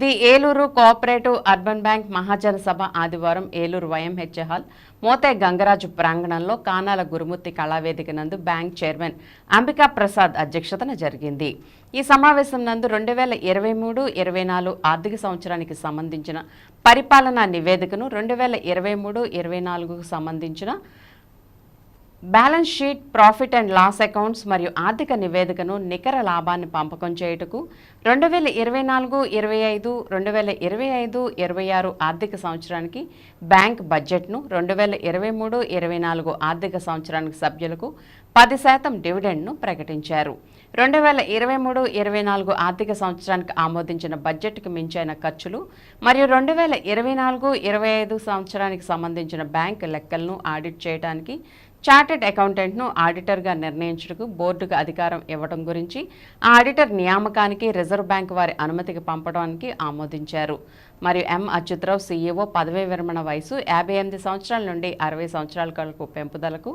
The Eluru cooperative urban bank మహాజన సభ ఆదివారం Eluru YMHA hall Mothe Gangaraju ప్రాంగణంలో కానాల గురుమూర్తి కళావేదిక నందు బ్యాంక్ చైర్మన్ అంబికా ప్రసాద్ అధ్యక్షతన జరిగింది. ఈ సమావేశం నందు రెండు వేల ఇరవై మూడు ఇరవై నాలుగు ఆర్థిక సంవత్సరానికి సంబంధించిన పరిపాలనా నివేదికను రెండు వేల ఇరవై మూడు ఇరవై నాలుగుకు సంబంధించిన balance sheet profit and loss accounts మరియు ఆర్థిక నివేదికను నికర లాభాన్ని పంపకం చేయుటకు రెండు వేల ఇరవై నాలుగు ఇరవై ఐదు రెండు వేల ఇరవై ఐదు ఇరవై ఆరు ఆర్థిక సంవత్సరానికి బ్యాంక్ బడ్జెట్ను రెండు వేల ఇరవై మూడు ఇరవై నాలుగు ఆర్థిక సంవత్సరానికి సభ్యులకు పది శాతం డివిడెండ్ను ప్రకటించారు. రెండు వేల ఇరవై మూడు ఇరవై నాలుగు ఆర్థిక సంవత్సరానికి ఆమోదించిన బడ్జెట్కు మించైన ఖర్చులు మరియు రెండు వేల ఇరవై నాలుగు ఇరవై ఐదు సంవత్సరానికి సంబంధించిన బ్యాంక్ లెక్కలను ఆడిట్ చేయడానికి చార్టెడ్ అకౌంటెంట్ను ఆడిటర్గా నిర్ణయించుటకు బోర్డుకు అధికారం ఇవ్వడం గురించి ఆ ఆడిటర్ నియామకానికి రిజర్వ్ బ్యాంక్ వారి అనుమతికి పంపడానికి ఆమోదించారు. మరియు ఎం. అచ్యుతరావు సీఈఓ పదవీ విరమణ వయసు యాభై ఎనిమిది సంవత్సరాల నుండి అరవై సంవత్సరాల వరకు పెంపుదలకు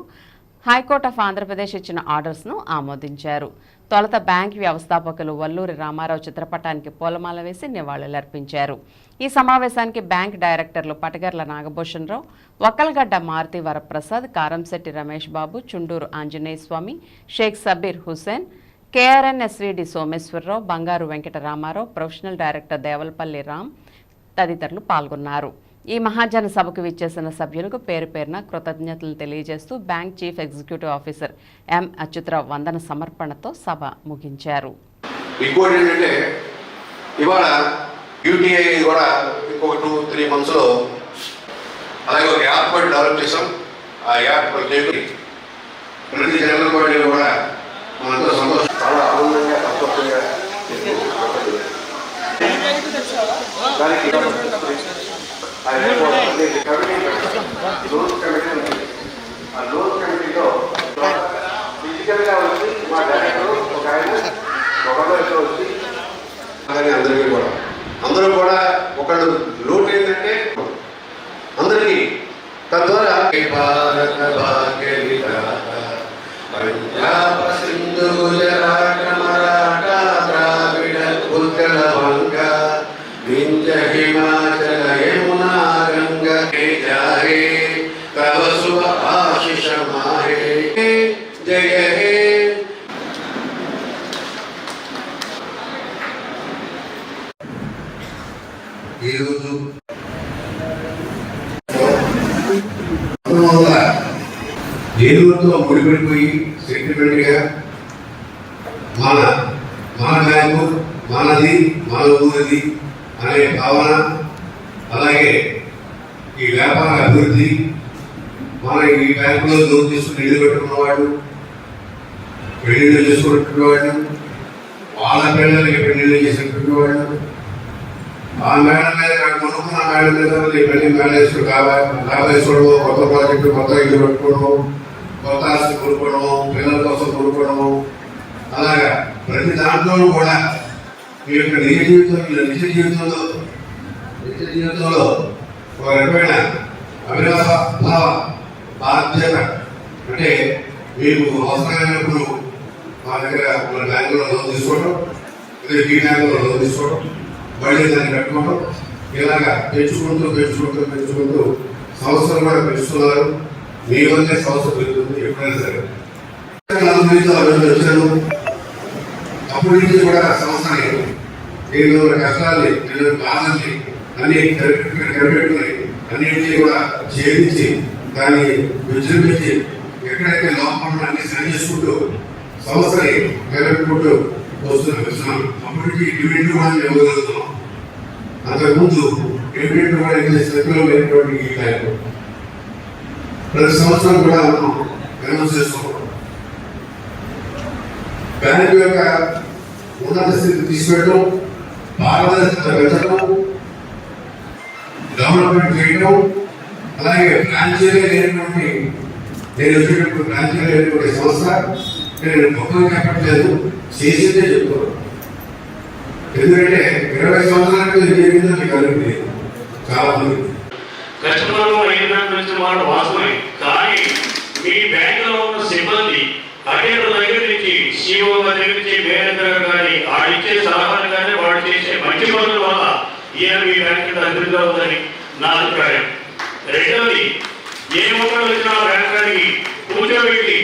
హైకోర్టు ఆఫ్ ఆంధ్రప్రదేశ్ ఇచ్చిన ఆర్డర్స్ను ఆమోదించారు. తొలత బ్యాంక్ వ్యవస్థాపకులు వల్లూరి రామారావు చిత్రపటానికి పూలమాల వేసి నివాళులర్పించారు. ఈ సమావేశానికి బ్యాంక్ డైరెక్టర్లు పటగర్ల నాగభూషణరావు వక్కలగడ్డ మారుతి వరప్రసాద్ కారంశెట్టి రమేష్ బాబు చుండూరు ఆంజనేయ స్వామి Sheikh Sabeer Hussain KRNSVD Someswararao Bangaru Venkata Ramarao professional director Devalapalli Ram తదితరులు పాల్గొన్నారు. ఈ మహాజన సభకు విచ్చేసిన సభ్యులకు పేరు పేరున కృతజ్ఞతలు తెలియజేస్తూ bank chief executive officer M Achyutarao వందన సమర్పణతో సభ ముగించారు. ఇంకోటి ఏంటంటే ఇవాళ యూటీఐ కూడా ఇంకొక టూ త్రీ మంత్స్లో అలాగే ఒక యాప్ కూడా డెవలప్ చేసాం ఆ యాప్ ప్రతి జనరల్ కూడా మనంతా సంతోషం చాలా ఆనందంగా సంతోషంగా దానికి ఆ రిపోర్ట్ అనేది కమిటీ లోన్ కమిటీ ఉంది. ఆ లోన్ కమిటీలో ఫిజికల్గా వచ్చి మా డైరెక్టర్ ఒక ఆయన ఒకరితో వచ్చి అలాగే అందరికీ కూడా అందరూ కూడా ఒకళ్ళు లోటు ఏంటంటే అందరికీ తద్వారా భారత భాగ్య విధాత సింధు గుజరాట గంగ హే జాహే తవ శుభ ఆశిష మాహే ఈరోజు ముడిపడిపోయి సెంటిమెంట్గా మన మన బ్యాంకు మనది మన ఊరిది అనే భావన అలాగే ఈ వ్యాపార అభివృద్ధి మన ఈ బ్యాంకులో లోన్ తీసుకుని ఇల్లు పెట్టుకున్నవాడు పెళ్ళిళ్ళు చేసుకుంటున్నవాడు వాళ్ళ పిల్లలకి పెళ్ళిళ్ళు చేసుకుంటున్నవాడు ఆ మేడం మీద నాకు కొనుక్కున్న మేడం మీద ఈ మళ్ళీ మేనేశ్వరు లాభేశ్వరుడు కొత్త ప్రాజెక్టు కొత్త ఇల్లు పెట్టుకోవడము కొత్త ఆస్తి కొనుక్కోవడము పిల్లల కోసం కొనుక్కోవడము అలాగా ప్రతి దాంట్లోనూ కూడా మీ యొక్క నిజ జీవితంలో నిజ జీవితంలో నిజ జీవితంలో ఒక రకమైన అవినాశ భావ బాధ్యత. అంటే మీకు అవసరమైనప్పుడు మా దగ్గర మన బ్యాంకులో లోన్ తీసుకోవడం లేదా ఈ బ్యాంకులో లోన్ తీసుకోవడం మళ్ళీ దాన్ని కట్టుకోవడం ఇలాగా పెంచుకుంటూ పెంచుకుంటూ పెంచుకుంటూ సంవత్సరం కూడా పెంచుతున్నారు. మీ వల్లే సంవత్సరం పెరుగుతుంది ఎప్పుడైనా సరే. అభివృద్ధి వచ్చాను అప్పటి నుంచి కూడా సంవత్సరాలు నేను కష్టాలని నేను బాధల్ని అన్ని కనిపెట్టుకుని అన్నింటినీ కూడా ఛేదించి దాన్ని విజృంభించి ఎక్కడైతే లోపం అన్ని సరి చేసుకుంటూ నిలబెట్టుకుంటూ వస్తున్నాం వస్తున్నాం అప్పటి నుంచి కూడా మేము ఇవ్వగలుగుతున్నాం. అంతకుముందు డివిడెండ్ కూడా ఇంత స్థితిలో లేనటువంటి ఈ కార్యక్రమం. ప్రతి సంవత్సరం కూడా మనం అనౌన్స్ చేస్తున్నాం. బ్యాంకు యొక్క ఉన్నత స్థితి తీసుకెళ్ళడం పారదర్శకత పెంచడం డెవలప్మెంట్ చేయడం అలాగే ఫ్రాంచైజీ లేనటువంటి నేను వచ్చినప్పుడు ఫ్రాంచైజీ లేనటువంటి సంస్థ నేను గొప్పగా చెప్పట్లేదు చేసిందే చెప్తున్నాను. ఎందుకంటే ఇరవై సంవత్సరాలకు ఇది జరిగిందో మీకు అనిపింది చాలా మంది. కస్టమర్లు అయిన బ్యాంక్ నుంచి మాట వాస్తవమే కానీ మీ బ్యాంకులో ఉన్న సిబ్బంది అటేడు దగ్గర నుంచి సీఓ దగ్గర నుంచి మేనేజర్ కానీ ఆడిచ్చే సలహాలు కానీ వాడు చేసే మంచి పనుల వల్ల ఈయన మీ బ్యాంక్ కింద అభివృద్ధిగా ఉందని నా అభిప్రాయం. రెండవది ఏ మొక్కలు వచ్చినా బ్యాంకానికి కూర్చోబెట్టి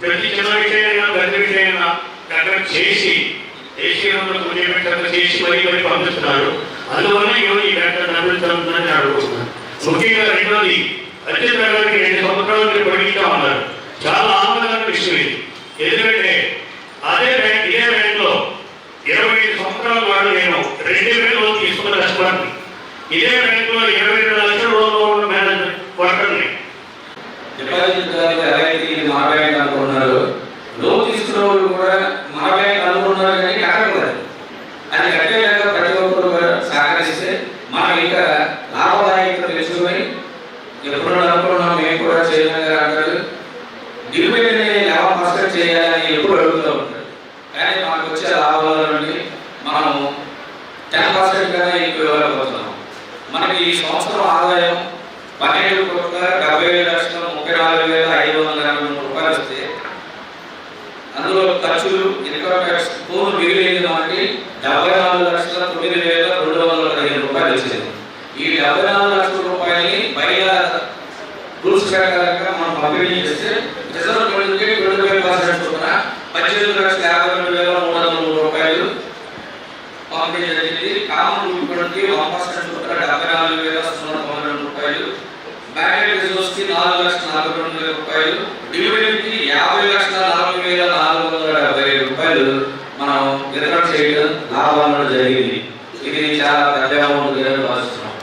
ప్రతి చిన్న విషయమైనా పెద్ద విషయమైనా అక్కడ చేసి దేశీయంలో కూర్చోబెట్టి అక్కడ చేసి మరీ మరీ పంపిస్తున్నారు. అందువల్ల ఈరోజు ఈ బ్యాంక్ అభివృద్ధి చెందుతుందని అడుగుతున్నాను ముఖ్యంగా రెండవది అత్యంత గారికి రెండు సంవత్సరాలు మీరు పొడిగిస్తా ఉన్నారు చాలా ఆనందకరమైన విషయం ఇది ఎందుకంటే అదే బ్యాంక్ ఇదే బ్యాంక్లో ఇరవై ఐదు సంవత్సరాల వాడు నేను రెండు వేలు లోన్ తీసుకున్న ఇదే బ్యాంకులో ఇరవై రెండు లక్షల లోన్లో ఉన్న మేనేజర్ వర్కర్ని డిపాజిట్ ఇది మన బ్యాంక్ అనుకున్నారు. లోన్ తీసుకున్న వాళ్ళు కూడా మన బ్యాంక్ అనుకున్నారు కానీ కట్టకూడదు. అది కట్టేలాగా ప్రతి ఒక్కరు సహకరిస్తే మనం ఇంకా లాభదాయకత తెలుసుకొని ఎప్పుడు అనుకున్నాం మేము కూడా చేయడం అంటారు డివిడెండ్ లెవెన్ పర్సెంట్ చేయాలని అడుగుతూ ఉంటారు కానీ మనకు వచ్చే లాభాల నుండి మనం టెన్ పర్సెంట్ కన్నా ఎక్కువ ఇవ్వలేకపోతున్నాం మనకి ఈ సంవత్సరం ఆదాయం పన్నెండు కోట్ల డెబ్బై వేల లక్షల ముప్పై నాలుగు వేల ఐదు వందల ఎనభై మూడు రూపాయలు వస్తే అందులో ఖర్చులు ఇన్కమ్ ట్యాక్స్ పూర్తి మిగిలింది కాబట్టి డెబ్బై నాలుగు లక్షల తొమ్మిది వేల రెండు వందల పదిహేను రూపాయలు వచ్చింది. ఈ డెబ్బై నాలుగు లక్షల రూపాయలని బయట రూల్స్ ప్రకారంగా మనం పంపిణీ చేస్తే రిజర్వ్ రెండు వేల ఫైవ్ పర్సెంట్ చొప్పున పద్దెనిమిది లక్షల యాభై రెండు వేల మూడు వందల మూడు రూపాయలు పంపిణీ జరిగింది కామన్ డెబ్బై నాలుగు వేల సున్నా తొంభై రెండు రూపాయలు రిజర్వ్స్కి నాలుగు లక్షల నలభై రెండు వేల రూపాయలు. డివిడెండ్కి యాభై లక్షల నలభై వేల నాలుగు వందల డెబ్బై రూపాయలు. మనం వితరణ చేయడం లాభాలను జరిగింది. ఇది చాలా పెద్ద అమౌంట్ భావిస్తున్నాం